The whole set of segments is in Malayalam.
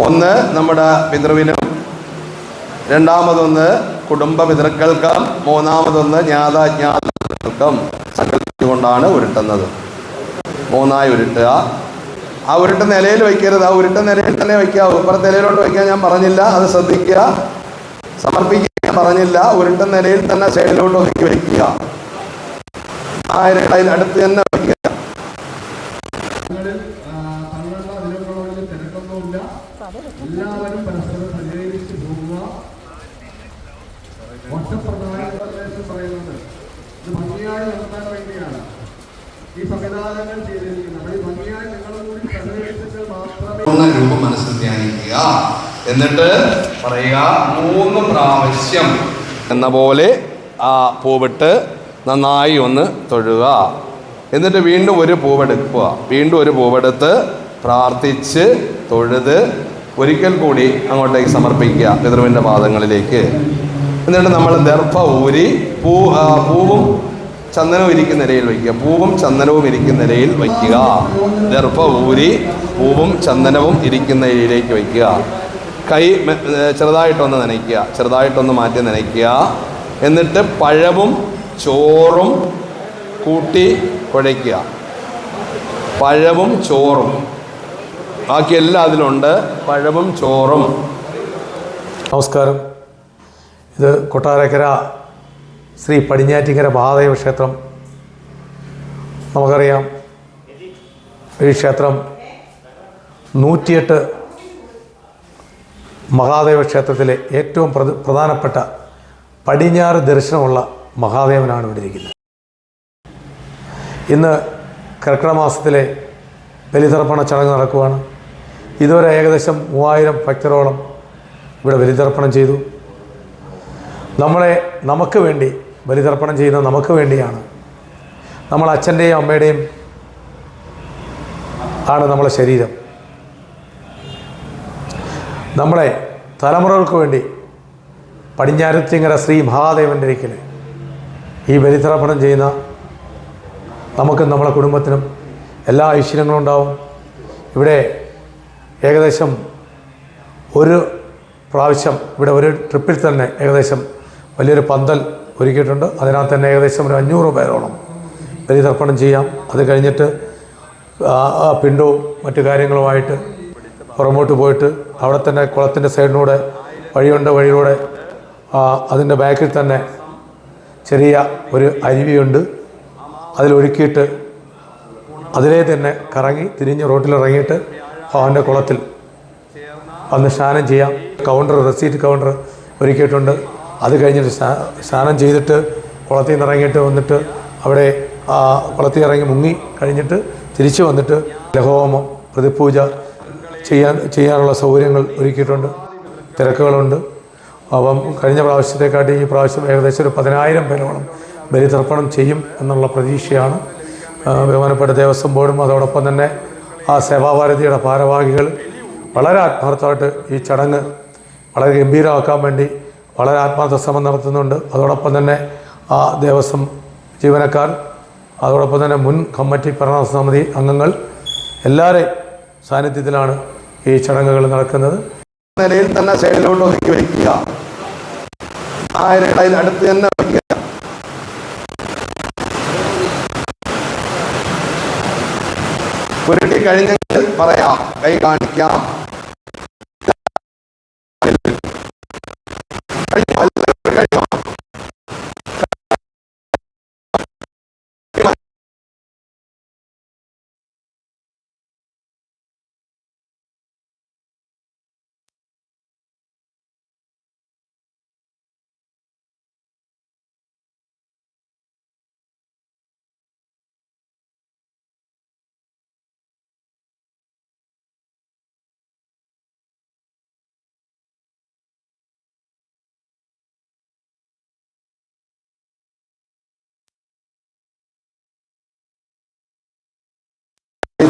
ഒന്ന് നമ്മുടെ പിതൃവിനും രണ്ടാമതൊന്ന് കുടുംബ പിതൃക്കൾക്കും മൂന്നാമതൊന്ന് ജ്ഞാതാജ്ഞാതകൾക്കും സങ്കല്പിച്ചുകൊണ്ടാണ് ഉരുട്ടുന്നത്. മൂന്നായി ഉരുട്ടുക. ആ ഉരുട്ട നിലയിൽ വയ്ക്കരുത്. ആ ഉരുട്ട നിലയിൽ തന്നെ വയ്ക്കാവൂ ഇപ്പുറത്തെ നിലയിലോട്ട് വയ്ക്കാൻ ഞാൻ പറഞ്ഞില്ല. അത് ശ്രദ്ധിക്കുക. സമർപ്പിക്കുക പറഞ്ഞില്ല. ഉരുട്ട നിലയിൽ തന്നെ സൈഡിലോട്ട് ഒതുക്കി വയ്ക്കുക. ആ ഇരട്ടയിൽ അടുത്ത് തന്നെ വയ്ക്കുക ഞങ്ങളിൽ തങ്ങളുടെ അതിലുള്ളവരിൽ തിരക്കൊന്നുമില്ല എല്ലാവരും പരസ്പരം സഹകരിച്ച് പോകുക ഒറ്റപ്രധാന നിർദ്ദേശം പറയുന്നത് ഇത് ഭംഗിയായി നടത്താൻ വേണ്ടിയാണ് ഈ സംവിധാനങ്ങൾ ചെയ്തിരിക്കുന്നത്. അപ്പോൾ ഈ ഭംഗിയായി നിങ്ങളും കൂടി സഹകരിച്ചിട്ട് മാത്രമേ രൂപം മനസ്സിൽ ധ്യാനിക്കുക. എന്നിട്ട് പറയുക മൂന്ന് പ്രാവശ്യം എന്ന പോലെ ആ പൂവിട്ട് നന്നായി ഒന്ന് തൊഴുക. എന്നിട്ട് വീണ്ടും ഒരു പൂവെടുക്കുക. വീണ്ടും ഒരു പൂവെടുത്ത് പ്രാർത്ഥിച്ച് തൊഴുത് ഒരിക്കൽ കൂടി അങ്ങോട്ടേക്ക് സമർപ്പിക്കുക പിതൃവിന്റെ പാദങ്ങളിലേക്ക്. എന്നിട്ട് നമ്മൾ ദർഭ ഊരി പൂ പൂവും ചന്ദനവും ഇരിക്കുന്ന നിലയിൽ വയ്ക്കുക. പൂവും ചന്ദനവും ഇരിക്കുന്ന നിലയിൽ വയ്ക്കുക. ദർഭ ഊരി പൂവും ചന്ദനവും ഇരിക്കുന്ന നിലയിലേക്ക് വയ്ക്കുക. കൈ ചെറുതായിട്ടൊന്ന് നനയ്ക്കുക. ചെറുതായിട്ടൊന്ന് മാറ്റി നനയ്ക്കുക. എന്നിട്ട് പഴവും ചോറും കൂട്ടി കുഴയ്ക്കുക. പഴവും ചോറും ബാക്കി എല്ലാം അതിലുണ്ട്. പഴവും ചോറും. നമസ്കാരം. ഇത് കൊട്ടാരക്കര ശ്രീ പടിഞ്ഞാറ്റിങ്കര മഹാദേവ ക്ഷേത്രം. നമുക്കറിയാം. ഈ ക്ഷേത്രം നൂറ്റിയെട്ട് മഹാദേവ ക്ഷേത്രത്തിലെ ഏറ്റവും പ്രധ- പ്രധാനപ്പെട്ട പടിഞ്ഞാറ് ദർശനമുള്ള മഹാദേവനാണ് ഇവിടെ ഇരിക്കുന്നത് ഇന്ന് കർക്കിടക മാസത്തിലെ ബലിതർപ്പണ ചടങ്ങ് നടക്കുവാണ്. ഇതുവരെ ഏകദേശം മൂവായിരം ഭക്തരോളം ഇവിടെ ബലിതർപ്പണം ചെയ്തു. നമ്മളെ നമുക്ക് വേണ്ടി ബലിതർപ്പണം ചെയ്യുന്ന നമുക്ക് വേണ്ടിയാണ്. നമ്മൾ അച്ഛന്റെയും അമ്മയുടെയും ആണ് നമ്മളെ ശരീരം. നമ്മളെ തലമുറകൾക്ക് വേണ്ടി പടിഞ്ഞാരത്തിങ്ങര ശ്രീ മഹാദേവന്റെ ഒരിക്കൽ ഈ ബലിതർപ്പണം ചെയ്യുന്ന നമുക്കും നമ്മളെ കുടുംബത്തിനും എല്ലാ ഐശ്വര്യങ്ങളും ഉണ്ടാവും. ഇവിടെ ഏകദേശം ഒരു പ്രാവശ്യം ഇവിടെ ഒരു ട്രിപ്പിൽ തന്നെ ഏകദേശം വലിയൊരു പന്തൽ ഒരുക്കിയിട്ടുണ്ട്. അതിനകത്ത് തന്നെ ഏകദേശം ഒരു അഞ്ഞൂറ് പേരോളം ബലിതർപ്പണം ചെയ്യാം. അത് കഴിഞ്ഞിട്ട് പിണ്ടവും മറ്റു കാര്യങ്ങളുമായിട്ട് പുറമോട്ട് പോയിട്ട് അവിടെ തന്നെ കുളത്തിന്റെ സൈഡിലൂടെ വഴിയുണ്ട് വഴിയിലൂടെ അതിന്റെ ബാക്കിൽ തന്നെ ചെറിയ ഒരു അരുവിയുണ്ട്. അതിലൊഴുക്കിയിട്ട് അതിലേ തന്നെ കറങ്ങി തിരിഞ്ഞ് റോട്ടിലിറങ്ങിയിട്ട് ഭവന്റെ കുളത്തിൽ. വന്ന് സ്നാനം ചെയ്യാം. കൗണ്ടർ റെസീറ്റ് കൗണ്ടർ ഒരുക്കിയിട്ടുണ്ട്. അത് കഴിഞ്ഞിട്ട് സ്നാ- സ്നാനം ചെയ്തിട്ട് കുളത്തിൽ നിന്ന് ഇറങ്ങിയിട്ട് വന്നിട്ട് അവിടെ ആ കുളത്തിൽ ഇറങ്ങി മുങ്ങി കഴിഞ്ഞിട്ട് തിരിച്ചു വന്നിട്ട് ലഹോമം പ്രതിപൂജ ചെയ്യാൻ ചെയ്യാനുള്ള സൗകര്യങ്ങൾ ഒരുക്കിയിട്ടുണ്ട്. തിരക്കുകളുണ്ട്. അപ്പം കഴിഞ്ഞ പ്രാവശ്യത്തെക്കാട്ടി ഈ പ്രാവശ്യം ഏകദേശം ഒരു പതിനായിരം പേരോളം ബലിതർപ്പണം ചെയ്യും എന്നുള്ള പ്രതീക്ഷയാണ്. ബഹുമാനപ്പെട്ട ദേവസ്വം ബോർഡും അതോടൊപ്പം തന്നെ ആ സേവാഭാരതിയുടെ ഭാരവാഹികൾ വളരെ ആത്മാർത്ഥമായിട്ട് ഈ ചടങ്ങ് വളരെ ഗംഭീരമാക്കാൻ വേണ്ടി വളരെ ആത്മാർത്ഥ ശ്രമം നടത്തുന്നുണ്ട്. അതോടൊപ്പം തന്നെ ആ ദേവസ്വം ജീവനക്കാർ അതോടൊപ്പം തന്നെ മുൻ കമ്മിറ്റി ഭരണസമിതി അംഗങ്ങൾ എല്ലാവരെയും സാന്നിധ്യത്തിലാണ് ഈ ചടങ്ങുകൾ നടക്കുന്നത്. നിലയിൽ തന്നെ സൈഡിലോട്ട് ഒതുക്കി വയ്ക്കുക. ആ ഇരട്ടയിൽ അടുത്ത് തന്നെ വയ്ക്കുക. ഉരുട്ടി കഴിഞ്ഞെങ്കിൽ പറയാം കൈ കാണിക്കാം.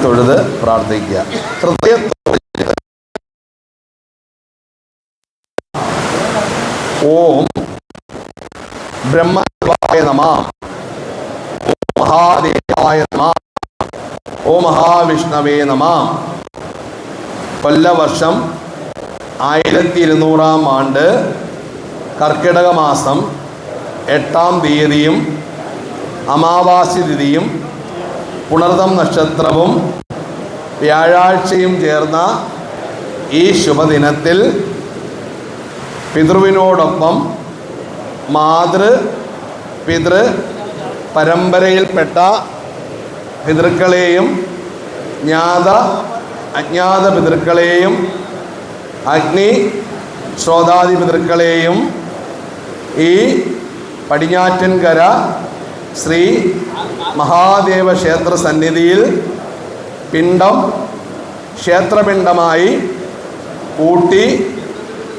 തൊഴുത് പ്രാർത്ഥിക്കുക. ഹൃദയത്തോടെ ഓം ബ്രഹ്മദേവായ നമ. ഓ മഹാദേവായ നമ. ഓ മഹാവിഷ്ണവേ നമ. കൊല്ലവർഷം ആയിരത്തി ഇരുന്നൂറാം ആണ്ട് കർക്കിടക മാസം എട്ടാം തീയതിയും അമാവാസി തിഥിയും പുണർതം നക്ഷത്രവും വ്യാഴാഴ്ചയും ചേർന്ന ഈ ശുഭദിനത്തിൽ പിതൃവിനോടൊപ്പം മാതൃ പിതൃ പരമ്പരയിൽപ്പെട്ട പിതൃക്കളെയും ജ്ഞാത അജ്ഞാത പിതൃക്കളെയും അഗ്നി ശ്രോതാദി പിതൃക്കളെയും ഈ പടിഞ്ഞാറ്റൻകര ശ്രീ മഹാദേവ ക്ഷേത്ര സന്നിധിയിൽ പിണ്ടം ക്ഷേത്രപിണ്ടമായി കൂട്ടി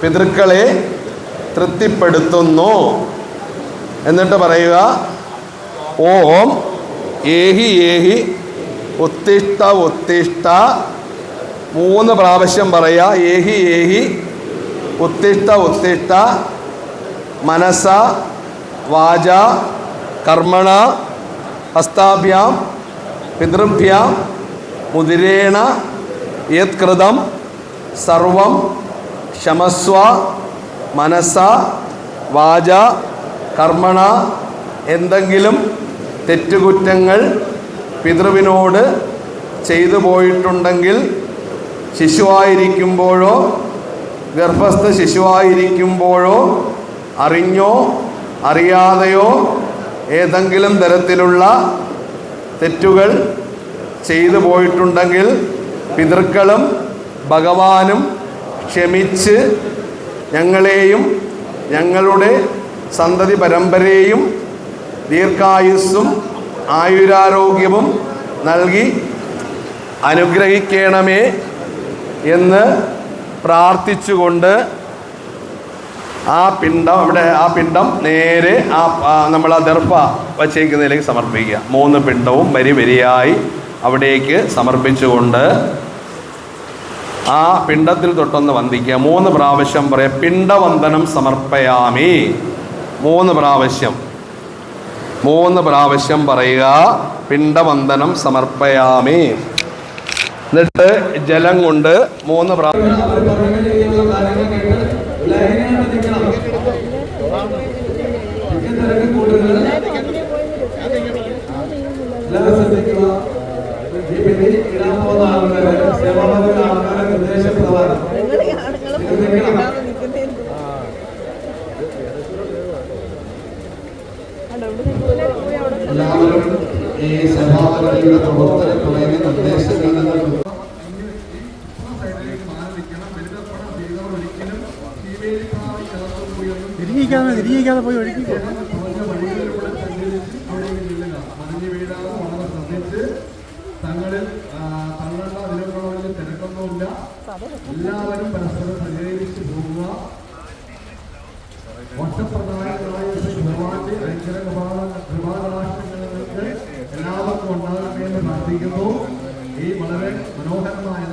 പിതൃക്കളെ തൃപ്തിപ്പെടുത്തുന്നു. എന്നിട്ട് പറയുക ഓം ഏഹി ഏഹി ഉത്തിഷ്ട ഉത്തിഷ്ട മൂന്ന് പ്രാവശ്യം പറയുക ഏഹി ഏഹി ഉത്തിഷ്ട ഉത്തിഷ്ട മനസ വാച കർമ്മണ ഹസ്താഭ്യാം പിതൃഭ്യാം മുതിരേണ യത്കൃതം സർവം ക്ഷമസ്വ മനസ്സ വാച കർമ്മണ എന്തെങ്കിലും തെറ്റുകുറ്റങ്ങൾ പിതൃവിനോട് ചെയ്തു പോയിട്ടുണ്ടെങ്കിൽ ശിശുവായിരിക്കുമ്പോഴോ ഗർഭസ്ഥ ശിശുവായിരിക്കുമ്പോഴോ അറിഞ്ഞോ അറിയാതെയോ ഏതെങ്കിലും തരത്തിലുള്ള തെറ്റുകൾ ചെയ്തു പോയിട്ടുണ്ടെങ്കിൽ പിതൃക്കളും ഭഗവാനും ക്ഷമിച്ച് ഞങ്ങളെയും ഞങ്ങളുടെ സന്തതി പരമ്പരയെയും ദീർഘായുസ്സും ആയുരാരോഗ്യവും നൽകി അനുഗ്രഹിക്കണമേ എന്ന് പ്രാർത്ഥിച്ചുകൊണ്ട് ആ പിണ്ടം അവിടെ ആ പിണ്ടം നേരെ ആ നമ്മൾ ആ ദർഭ വച്ചേക്കുന്നതിലേക്ക് സമർപ്പിക്കുക. മൂന്ന് പിണ്ടവും വരി വരിയായി അവിടേക്ക് സമർപ്പിച്ചുകൊണ്ട് ആ പിണ്ടത്തിൽ തൊട്ടൊന്ന് വന്ദിക്കുക. മൂന്ന് പ്രാവശ്യം പറയാം പിണ്ടവന്ദനം സമർപ്പയാമി. മൂന്ന് പ്രാവശ്യം. മൂന്ന് പ്രാവശ്യം പറയുക പിണ്ടവന്ദനം സമർപ്പയാമി. എന്നിട്ട് ജലം കൊണ്ട് മൂന്ന് പ്രാവശ്യം എല്ലാവരും ഈ പിന്നിൽ ഇടാൻ പോകുന്ന ആൾക്കാരെ സേവാഭാവിയുടെ ആൾക്കാരെ നിർദ്ദേശപ്രകാരം എല്ലാവരും ഈ സഭാപതിയുടെ പ്രവർത്തനത്തുടങ്ങിയ നിർദ്ദേശങ്ങളിൽ നിന്ന് തിരിഞ്ഞിരിക്കാതെ തിരിഞ്ഞിരിക്കാതെ പോയി ഒഴുക്കി തങ്ങളുടെ തിരക്കൊന്നുമില്ല എല്ലാവരും പരസ്പരം എല്ലാവർക്കും ഈ വളരെ മനോഹരമായ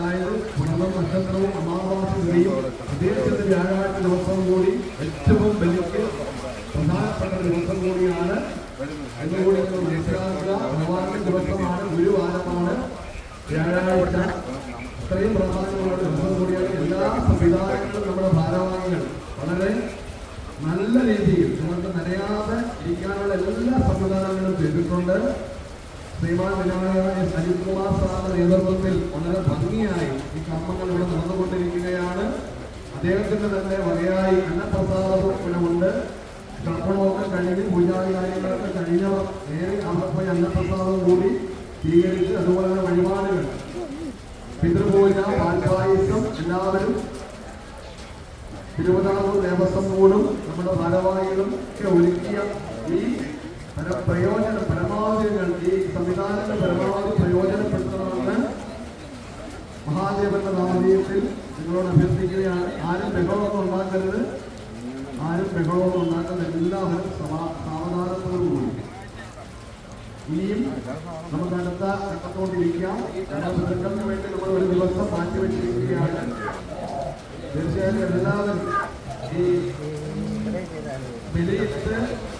വ്യാഴാഴ്ച ദിവസം കൂടി ഏറ്റവും വലിയ ഒരു ദിവസം കൂടിയാണ് എന്നുകൂടി മനസ്സിലാക്കുക ഭഗവാന്റെ ദിവസമാണ് ഗുരുവാരമാണ് വ്യാഴാഴ്ച ഇത്രയും പ്രധാനമുള്ള ദിവസം കൂടിയാണ് എല്ലാ സംവിധാനങ്ങളും നമ്മുടെ ഭാരവാഹികൾ. വളരെ നല്ല രീതിയിൽ നിങ്ങൾക്ക് നനയാതെ ഇരിക്കാനുള്ള എല്ലാ സംവിധാനങ്ങളും ചെയ്തിട്ടുണ്ട്. ശ്രീമാൻ വിനായകനായ അജിത് കുമാർ സാറിന്റെ നേതൃത്വത്തിൽ വളരെ ഭംഗിയായി ഈ കർമ്മങ്ങൾ ഇവിടെ നടന്നുകൊണ്ടിരിക്കുകയാണ്. അദ്ദേഹത്തിന്റെ തന്നെ വകയായി അന്നപ്രസാദവും ഇവിടെ തർപ്പണമൊക്കെ കഴിഞ്ഞ് പൂജാതി കാര്യങ്ങളൊക്കെ കഴിഞ്ഞവർ നേരെ അവിടെ പോയി അന്നപ്രസാദവും കൂടി സ്വീകരിച്ച് അതുപോലെ തന്നെ വഴിപാടുകൾ. പിതൃപൂജ പാൽപായസം എല്ലാവരും തിരുവിതാംകൂർ ദേവസ്വം ബോർഡും നമ്മുടെ ഭാരവാഹികളും ഒക്കെ ഒരുക്കിയ ഈ പ്രയോജനം പരമാവധികൾ ഈ സംവിധാനത്തെ പരമാവധി പ്രയോജനപ്പെടുത്തണമെന്ന് മഹാദേവന്റെ നാമീയത്തിൽ നിങ്ങളോട് അഭ്യർത്ഥിക്കുകയാണ്. ആരും ബഹളമൊന്നും ഉണ്ടാക്കരുത്. ആരും ബഹളവും ഉണ്ടാക്കുന്ന എല്ലാവരും സാവധാനത്തോടുകൂടി ഇനിയും നമുക്ക് അടുത്ത ഘട്ടത്തോട്ടിരിക്കാം ഘട്ടത്തിന് വേണ്ടി നമ്മൾ ഒരു ദിവസം മാറ്റിവെച്ചിരിക്കുകയാണ് തീർച്ചയായും എല്ലാവരും ഈ വിലയിട്ട്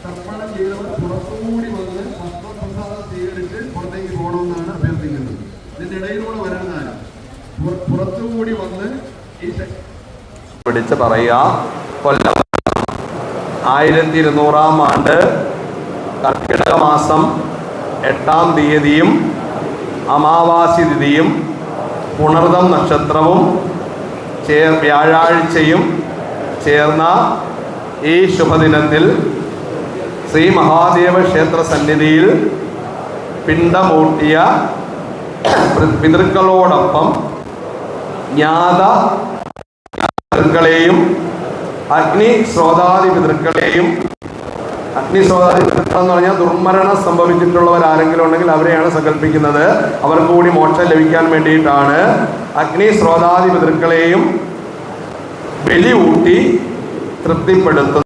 തർപ്പണം ചെയ്തവർ പുറത്തുകൂടി വന്ന് ഭക്തപ്രസാദം സ്വീകരിച്ച് പുറത്തേക്ക് പോകണമെന്നാണ് അഭ്യർത്ഥിക്കുന്നത്. ഇതിന്റെ ഇടയിലൂടെ വരാനാണ് പുറത്തുകൂടി വന്ന് ഈ പിടിച്ച് പറയുക കൊല്ലം. ആയിരത്തി ഇരുന്നൂറാം ആണ്ട് കർക്കിടക മാസം എട്ടാം തീയതിയും അമാവാസി തിഥിയും പുണർതം നക്ഷത്രവും ചേർ വ്യാഴാഴ്ചയും ചേർന്ന ഈ ശുഭദിനത്തിൽ ശ്രീ മഹാദേവ ക്ഷേത്ര സന്നിധിയിൽ പിണ്ടമൂട്ടിയ പിതൃക്കളോടൊപ്പം ജ്ഞാത പിതൃക്കളെയും അഗ്നി ശ്രോതാദി പിതൃക്കളെയും അഗ്നി ശ്രോതാദി പിതൃക്കൾ എന്ന് പറഞ്ഞാൽ ദുർമരണം സംഭവിച്ചിട്ടുള്ളവർ ആരെങ്കിലും ഉണ്ടെങ്കിൽ അവരെയാണ് സങ്കല്പിക്കുന്നത്. അവർക്ക് കൂടി മോക്ഷം ലഭിക്കാൻ വേണ്ടിയിട്ടാണ്. അഗ്നി ശ്രോതാദി പിതൃക്കളെയും ബലി ഊട്ടി തൃപ്തിപ്പെടുത്തുന്നത്.